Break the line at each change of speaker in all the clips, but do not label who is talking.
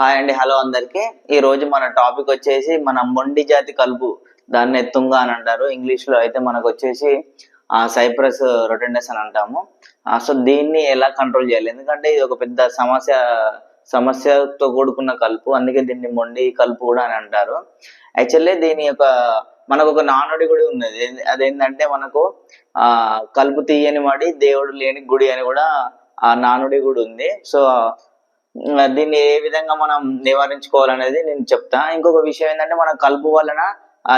Hi అండి hello అందరికి. ఈ రోజు మన టాపిక్ వచ్చేసి మన మొండి జాతి కలుపు దాన్ని తుంగ అని అంటారు. ఇంగ్లీష్లో అయితే మనకు వచ్చేసి ఆ సైప్రస్ రొటెండస్ అని అంటాము. సో దీన్ని ఎలా కంట్రోల్ చేయాలి? ఎందుకంటే ఇది ఒక పెద్ద సమస్య సమస్యతో కూడుకున్న కలుపు. అందుకే దీన్ని మొండి కలుపు కూడా అని అంటారు. యాక్చువల్లీ దీని యొక్క మనకు ఒక నానుడి గుడి ఉన్నది. అదేంటంటే మనకు ఆ కలుపు తీయని వాడి దేవుడు లేని గుడి అని కూడా ఆ నానుడి గుడి ఉంది. సో దీన్ని ఏ విధంగా మనం నివారించుకోవాలనేది నేను చెప్తా. ఇంకొక విషయం ఏంటంటే మన కలుపు వలన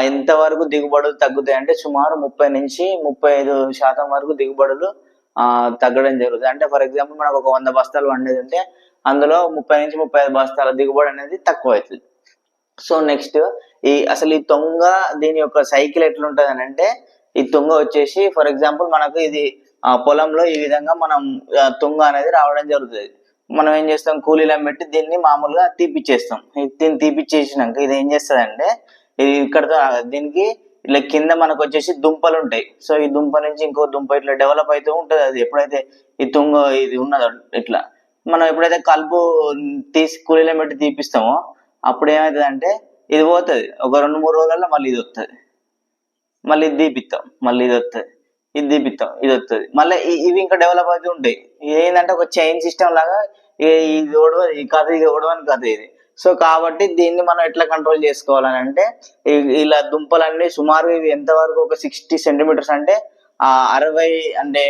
ఎంతవరకు దిగుబడులు తగ్గుతాయి అంటే సుమారు ముప్పై నుంచి ముప్పై ఐదు శాతం వరకు దిగుబడులు ఆ, తగ్గడం జరుగుతుంది. అంటే ఫర్ ఎగ్జాంపుల్ మనకు ఒక వంద బస్తాలు వండేది ఉంటే అందులో ముప్పై నుంచి ముప్పై ఐదు బస్తాల దిగుబడి అనేది తక్కువ అవుతుంది. సో నెక్స్ట్ ఈ అసలు ఈ తొంగ దీని యొక్క సైకిల్ ఎట్లుంటది అని అంటే ఈ తుంగ వచ్చేసి ఫర్ ఎగ్జాంపుల్ మనకు ఇది పొలంలో ఈ విధంగా మనం తొంగ తుంగ అనేది రావడం జరుగుతుంది. మనం ఏం చేస్తాం? కూలీలను పెట్టి దీన్ని మామూలుగా తీపిచ్చేస్తాం. ఇది దీన్ని తీపిచ్చేసినాక ఇది ఏం చేస్తుంది అంటే ఇది ఇక్కడతో దీనికి ఇట్లా కింద మనకు వచ్చేసి దుంపలు ఉంటాయి. సో ఈ దుంప నుంచి ఇంకో దుంప ఇట్లా డెవలప్ అవుతూ ఉంటుంది. అది ఎప్పుడైతే ఈ తుంగ ఇది ఉన్నదో ఇట్లా. మనం ఎప్పుడైతే కలుపు తీసి కూలీలను పెట్టి తీపిస్తామో అప్పుడు ఏమవుతుంది అంటే ఇది పోతుంది. ఒక రెండు మూడు రోజులలో మళ్ళీ ఇది వస్తుంది మళ్ళీ ఇది తీపిస్తాం మళ్ళీ ఇది వస్తుంది ఇది తీపిస్తాం ఇది వస్తుంది మళ్ళీ ఇవి ఇంకా డెవలప్ అవుతూ ఉంటాయి. ఇది ఏంటంటే ఒక చైన్ సిస్టమ్ లాగా ఇది ఓడవ ఈ కథ ఇది ఓడవని కథ ఇది. సో కాబట్టి దీన్ని మనం ఎట్లా కంట్రోల్ చేసుకోవాలని అంటే ఇలా దుంపలన్నీ సుమారు ఇవి ఎంతవరకు ఒక సిక్స్టీ సెంటీమీటర్స్ అంటే ఆ అరవై అంటే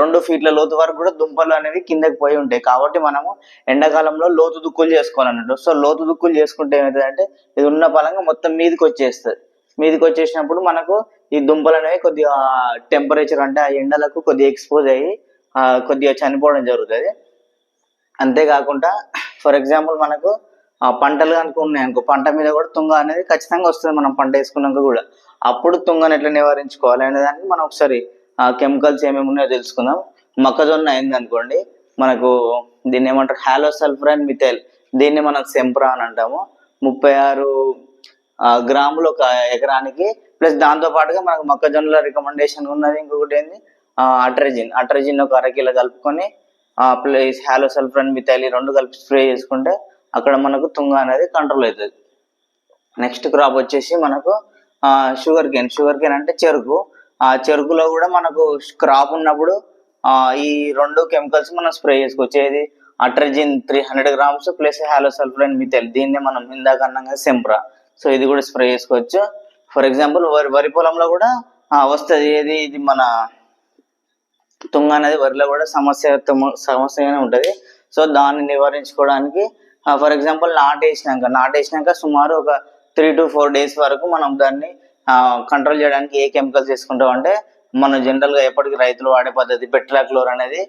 రెండు ఫీట్ల లోతు వరకు కూడా దుంపలు అనేవి కిందకి పోయి ఉంటాయి. కాబట్టి మనము ఎండాకాలంలో లోతు దుక్కులు చేసుకోవాలన్నట్టు. సో లోతు దుక్కులు చేసుకుంటే ఏమవుతుందంటే ఇది ఉన్న పలంగా మొత్తం మీదకి వచ్చేస్తుంది. మీదకి వచ్చేసినప్పుడు మనకు ఈ దుంపలు అనేవి కొద్దిగా టెంపరేచర్ అంటే ఆ ఎండలకు కొద్దిగా ఎక్స్పోజ్ అయ్యి కొద్దిగా చనిపోవడం జరుగుతుంది. అంతేకాకుండా ఫర్ ఎగ్జాంపుల్ మనకు పంటలు కనుక ఉన్నాయి అనుకో పంట మీద కూడా తుంగ అనేది ఖచ్చితంగా వస్తుంది మనం పంట వేసుకున్నాక కూడా. అప్పుడు తుంగను ఎట్లా నివారించుకోవాలి అనే దానికి మనం ఒకసారి కెమికల్స్ ఏమేమి ఉన్నాయో తెలుసుకుందాం. మొక్కజొన్న అయింది అనుకోండి మనకు దీన్ని ఏమంటారు? హాలో సల్ఫర్ అండ్ మిథైల్ దీన్ని మనం సెంప్రా అని అంటాము. ముప్పై ఆరు గ్రాములు ఒక ఎకరానికి ప్లస్ దాంతో పాటుగా మనకు మొక్కజొన్నల రికమెండేషన్ ఉన్నది. ఇంకొకటి ఏంది? అట్రజిన్ అట్రజిన్ ఒక అరకిలో కలుపుకొని ప్లేస్ హాలో సల్ఫర్ మిథైల్ ఈ రెండు కలిపి స్ప్రే చేసుకుంటే అక్కడ మనకు తుంగ అనేది కంట్రోల్ అవుతుంది. నెక్స్ట్ క్రాప్ వచ్చేసి మనకు షుగర్ కేన్. షుగర్ కేన్ అంటే చెరుకు. ఆ చెరుకులో కూడా మనకు క్రాప్ ఉన్నప్పుడు ఈ రెండు కెమికల్స్ మనం స్ప్రే చేసుకోవచ్చు. ఏది? Atrazine three hundred grams plus halo sulphur and methyl దీన్ని మనం ఇందాక అన్నంగా సెంప్రా. సో ఇది కూడా స్ప్రే చేసుకోవచ్చు. ఫర్ ఎగ్జాంపుల్ వరి వరి పొలంలో కూడా వస్తుంది. ఏది? ఇది మన తుంగ అనేది వరిలో కూడా సమస్య సమస్యగానే ఉంటుంది. సో దాన్ని నివారించుకోవడానికి ఫర్ ఎగ్జాంపుల్ నాటేసినాక నాటేసినాక సుమారు ఒక త్రీ టు ఫోర్ డేస్ వరకు మనం దాన్ని కంట్రోల్ చేయడానికి ఏ కెమికల్స్ వేసుకుంటాం అంటే మనం జనరల్గా ఎప్పటికీ రైతులు వాడే పద్ధతి పెట్లాక్లోర్ అనేది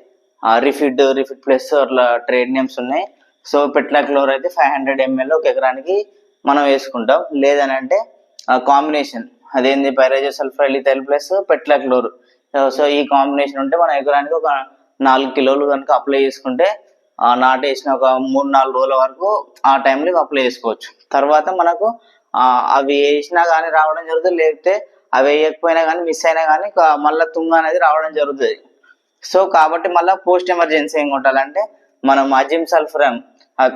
రిఫిడ్ రిఫిడ్ ప్లస్ అట్లా ట్రేడ్ నేమ్స్ ఉన్నాయి. సో పెట్లాక్లోర్ అయితే ఫైవ్ హండ్రెడ్ ఎంఎల్ ఒక ఎకరానికి మనం వేసుకుంటాం. లేదని అంటే కాంబినేషన్ అదేంది pyrazo sulphur ethyl plus pretilachlor. So ఈ కాంబినేషన్ ఉంటే మన ఎకరానికి ఒక నాలుగు కిలోలు కనుక అప్లై చేసుకుంటే ఆ నాటేసిన ఒక మూడు నాలుగు రోజుల వరకు ఆ టైంలో అప్లై చేసుకోవచ్చు. తర్వాత మనకు అవి వేసినా కానీ రావడం జరుగుతుంది లేకపోతే అవి వేయకపోయినా కానీ మిస్ అయినా కానీ మళ్ళీ తుంగ అనేది రావడం జరుగుతుంది. సో కాబట్టి మళ్ళీ పోస్ట్ ఎమర్జెన్సీ ఏం కొట్టాలంటే మనం అజిమ్ సల్ఫ్రాన్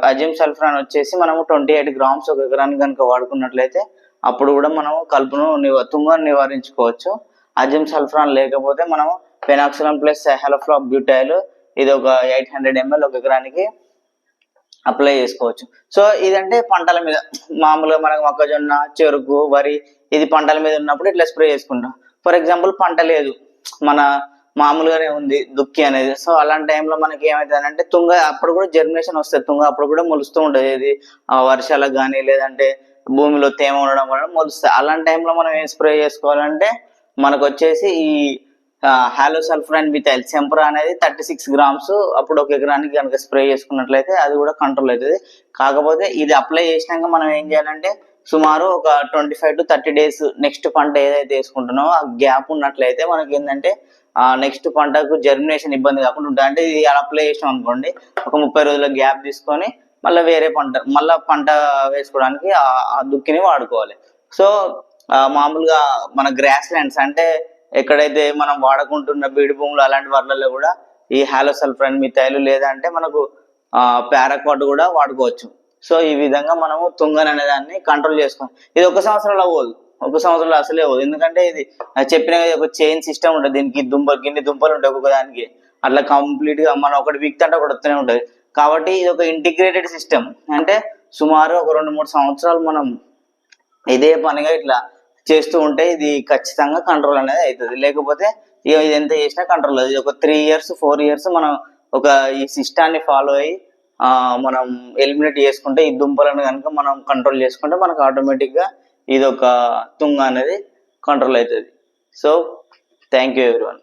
అజిమ్ సల్ఫ్రాన్ వచ్చేసి మనము ట్వంటీ ఎయిట్ గ్రామ్స్ ఒక ఎకరానికి కనుక వాడుకున్నట్లయితే అప్పుడు కూడా మనము కలుపును నివ తుంగను నివారించుకోవచ్చు. అజిమ్ సల్ఫ్రాన్ లేకపోతే మనం పెనాక్సిలం ప్లస్ హెలోఫ్లాక్ బ్యూటైల్ ఇది ఒక ఎయిట్ హండ్రెడ్ ఎంఎల్ ఒక ఎకరానికి అప్లై చేసుకోవచ్చు. సో ఇదంటే పంటల మీద మామూలుగా మనకు మొక్కజొన్న చెరుకు వరి ఇది పంటల మీద ఉన్నప్పుడు ఇట్లా స్ప్రే చేసుకుంటాం. ఫర్ ఎగ్జాంపుల్ పంట లేదు. మన మామూలుగానే ఉంది దుక్కి అనేది. సో అలాంటి టైంలో మనకి ఏమవుతుంది అంటే తుంగ అప్పుడు కూడా జర్మినేషన్ వస్తుంది. తుంగ అప్పుడు కూడా మొలుస్తూ ఉంటుంది. ఇది ఆ, వర్షాలకు కానీ లేదంటే భూమిలో తేమ ఉండడం వల్ల మొలుస్తుంది. అలాంటి టైంలో మనం ఏం స్ప్రే చేసుకోవాలంటే మనకు వచ్చేసి ఈ halo sulphur and methyl Sempra అనేది థర్టీ సిక్స్ గ్రామ్స్ అప్పుడు ఒక ఎకరానికి కనుక స్ప్రే చేసుకున్నట్లయితే అది కూడా కంట్రోల్ అవుతుంది. కాకపోతే ఇది అప్లై చేసినాక మనం ఏం చేయాలంటే సుమారు ఒక twenty five to thirty days next పంట ఏదైతే వేసుకుంటున్నామో ఆ గ్యాప్ ఉన్నట్లయితే మనకి ఏంటంటే నెక్స్ట్ పంటకు జర్మినేషన్ ఇబ్బంది కాకుండా ఉంటుంది. అంటే ఇది అప్లై చేసినాం అనుకోండి ఒక ముప్పై రోజుల గ్యాప్ తీసుకొని మళ్ళీ వేరే పంట మళ్ళీ పంట వేసుకోవడానికి ఆ- దుక్కిని వాడుకోవాలి. సో మామూలుగా మన గ్రాస్ ల్యాండ్స్ అంటే ఎక్కడైతే మనం వాడుకుంటున్న బీడు భూములు అలాంటి వాటిలలో కూడా ఈ హాలో సల్ఫర్ మిథైల్ లేదంటే మనకు పారాక్వాట్ కూడా వాడుకోవచ్చు. సో ఈ విధంగా మనము తుంగన్ అనే దాన్ని కంట్రోల్ చేసుకోం ఇది ఒక సంవత్సరంలో పోదు. ఒక సంవత్సరంలో అసలే పోదు. ఎందుకంటే ఇది చెప్పిన ఒక చైన్ సిస్టమ్ ఉంటుంది. దీనికి దుంపలు గిన్ని దుంపలు ఉంటాయి ఒక్కొక్క దానికి. అట్లా కంప్లీట్గా మనం ఒకటి వీక్ అంటే ఒకటి వస్తూనే ఉంటుంది. కాబట్టి ఇది ఒక ఇంటిగ్రేటెడ్ సిస్టమ్ అంటే సుమారు ఒక రెండు మూడు సంవత్సరాలు మనం ఇదే పనిగా ఇట్లా చేస్తూ ఉంటే ఇది ఖచ్చితంగా కంట్రోల్ అనేది అవుతుంది లేకపోతే ఇక ఇది ఎంత చేసినా కంట్రోల్ అవుతుంది ఒక త్రీ ఇయర్స్ ఫోర్ ఇయర్స్ మనం ఒక ఈ సిస్టాన్ని ఫాలో అయ్యి మనం ఎలిమినేట్ చేసుకుంటే ఈ దుంపలను కనుక మనం కంట్రోల్ చేసుకుంటే మనకు ఆటోమేటిక్గా ఇది ఒక తుంగ అనేది కంట్రోల్ అవుతుంది సో థ్యాంక్ యూ ఎవ్రీవన్